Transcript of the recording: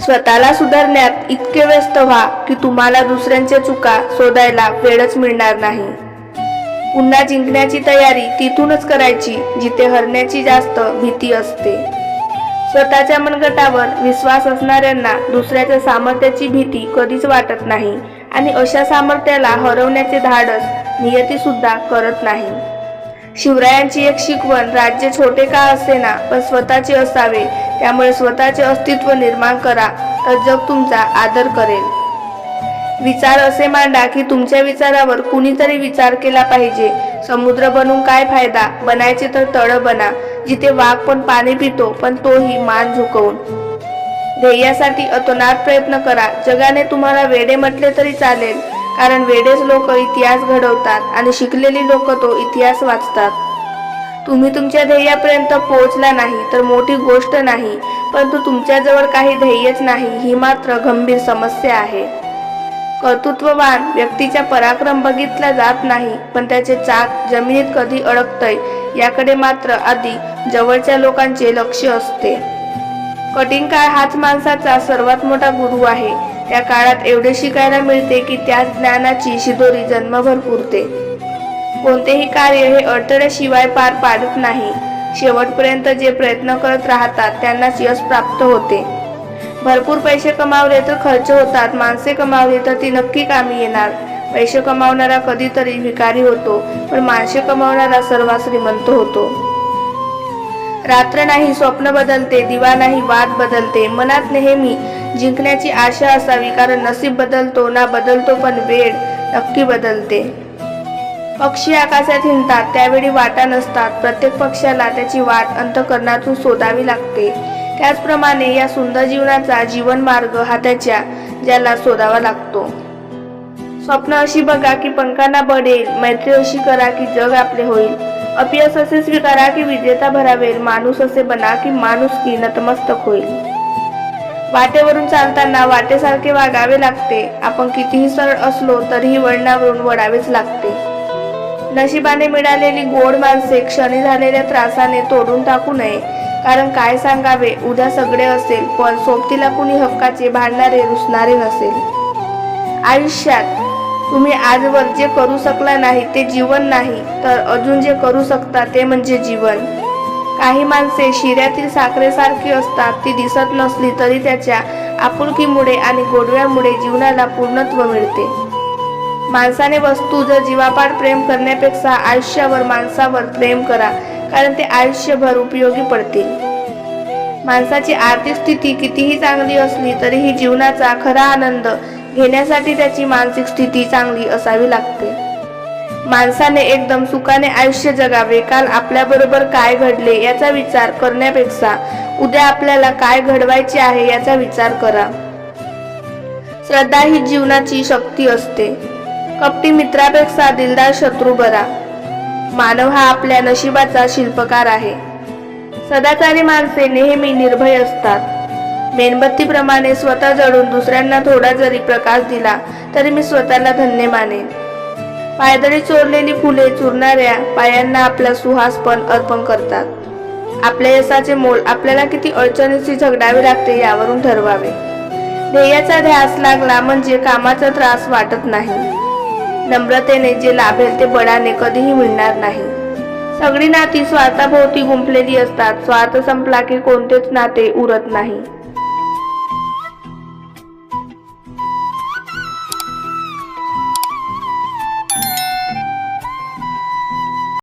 स्वतःला सुधारण्यात इतके व्यस्त व्हा की तुम्हाला दुसऱ्यांच्या चुका शोधायला वेळच मिळणार नाही. पुन्हा जिंकण्याची तयारी तिथूनच करायची जिथे हरण्याची जास्त भीती असते. स्वतःच्या मनगटावर विश्वास असणाऱ्यांना दुसऱ्याच्या सामर्थ्याची भीती कधीच वाटत नाही आणि अशा सामर्थ्याला हरवण्याचे धाडस नियती सुद्धा करत नाही. शिवरायांची एक शिकवण राज्य छोटे का असेना पण स्वतःचे असावे त्यामुळे स्वतःचे अस्तित्व निर्माण करा तर जग तुमचा आदर करेल. विचार असे मांडा की तुमच्या विचारावर कुणीतरी विचार केला पाहिजे. समुद्र बनून काय फायदा? बनायचे तर तळ बना जिथे वाघ पण पाणी पितो पण तोही मान झुकवून. ध्येयासाठी अतोनात प्रयत्न करा. जगाने तुम्हाला वेडे म्हटले तरी चालेल कारण वेडेच लोक इतिहास घडवतात आणि शिकलेली लोक तो इतिहास वाचतात. तुम्ही तुमच्या ध्येयापर्यंत पोहोचला नाही तर मोठी गोष्ट नाही परंतु तुमच्याजवळ काही ध्येयच नाही ही मात्र गंभीर समस्या आहे. कर्तृत्ववान व्यक्तीचा पराक्रम बघितला जात नाही पण त्याचे चाक जमिनीत कधी अडकतय याकडे मात्र आधी जवळच्या लोकांचे लक्ष असते. कठीण काळ हाच माणसाचा सर्वात मोठा गुरु आहे. त्या काळात एवढे शिकायला मिळते की त्या ज्ञानाची शिदोरी जन्मभर पुरते. कोणतेही कार्य हे अडथळ्याशिवाय पार पाडत नाही. शेवटपर्यंत जे प्रयत्न करत राहतात त्यांनाच यश प्राप्त होते. भरपूर पैसे कमावले तर खर्च होतात माणसे कमावली तर ती नक्की कामी येणार. पैसे कमावणारा कधीतरी भिकारी होतो पण माणसे कमावणारा सर्वात श्रीमंत होतो. रात्र नाही स्वप्न बदलते दिवा नाही वाद बदलते. मनात नेहमी जिंकण्याची आशा असावी कारण नसीब बदलतो ना बदलतो पण वेळ नक्की बदलते. पक्षी आकाशात हिंडतात त्यावेळी वाटा नसतात. प्रत्येक पक्षाला त्याची वाट अंतकरणातून शोधावी लागते. त्याचप्रमाणे या सुंदर जीवनाचा जीवन मार्ग हा त्याच्या ज्याला शोधावा लागतो. स्वप्न अशी बघा की पंखांना बडेल मैत्री अशी करा की जग आपले होईल. अपयश असे स्वीकारा की विजेता भरावेल माणूस असे बना की माणूस की नतमस्तक होईल. वाटेवरून चालताना वाटेसारखे वागावे लागते. आपण कितीही सरळ असलो तरीही वळणावरून वळावेच लागते. नशिबाने मिळालेली गोड माणसे क्षणी झालेल्या त्रासाने तोडून टाकू नये. कारण काय सांगावे उद्या सगळे असेल पण सोबतीला कुणी हक्काचे भांडणारे रुसणारे नसेल. आयुष्यात तुम्ही आजवर जे करू शकला नाही ते जीवन नाही तर अजून जे करू शकता ते म्हणजे जीवन. काही माणसे शिऱ्यातील साखरेसारखी असतात ती दिसत नसली तरी त्याच्या आपुलकीमुळे आणि गोडव्यामुळे जीवनाला पूर्णत्व मिळते. माणसाने वस्तू जर जीवापाड प्रेम करण्यापेक्षा आयुष्यावर माणसावर प्रेम करा कारण ते आयुष्यभर उपयोगी पडतील. माणसाची आर्थिक स्थिती कितीही चांगली असली तरीही जीवनाचा खरा आनंद घेण्यासाठी त्याची मानसिक स्थिती चांगली असावी लागते. माणसाने एकदम सुखाने आयुष्य जगावे काल आपल्याबरोबर काय घडले याचा विचार करण्यापेक्षा उद्या आपल्याला काय घडवायचे आहे याचा विचार करा. श्रद्धा ही जीवनाची शक्ती असते. कपटी मित्रापेक्षा दिलदार शत्रू बरा मानव हा आपल्या नशिबाचा शिल्पकार आहे. सदाचारी माणसे नेहमी निर्भय असतात. मेणबत्तीप्रमाणे स्वतः जळून दुसऱ्यांना थोडा जरी प्रकाश दिला तरी मी स्वतःला धन्य मानेन. पायदळी चोरलेली फुले चुरणाऱ्या पायांना आपला सुहास पण अर्पण करतात. आपल्या यशाचे मोल आपल्याला किती अडचणीशी झगडावे लागते यावरून ठरवावे. ध्येयाचा ध्यास लागला म्हणजे कामाचा त्रास वाटत नाही. नम्रतेने जे लाभेल ते बळाने कधीही मिळणार नाही. सगळी नाती स्वार्थाभोवती गुंफलेली असतात. स्वार्थ संपला की कोणतेच नाते उरत नाही.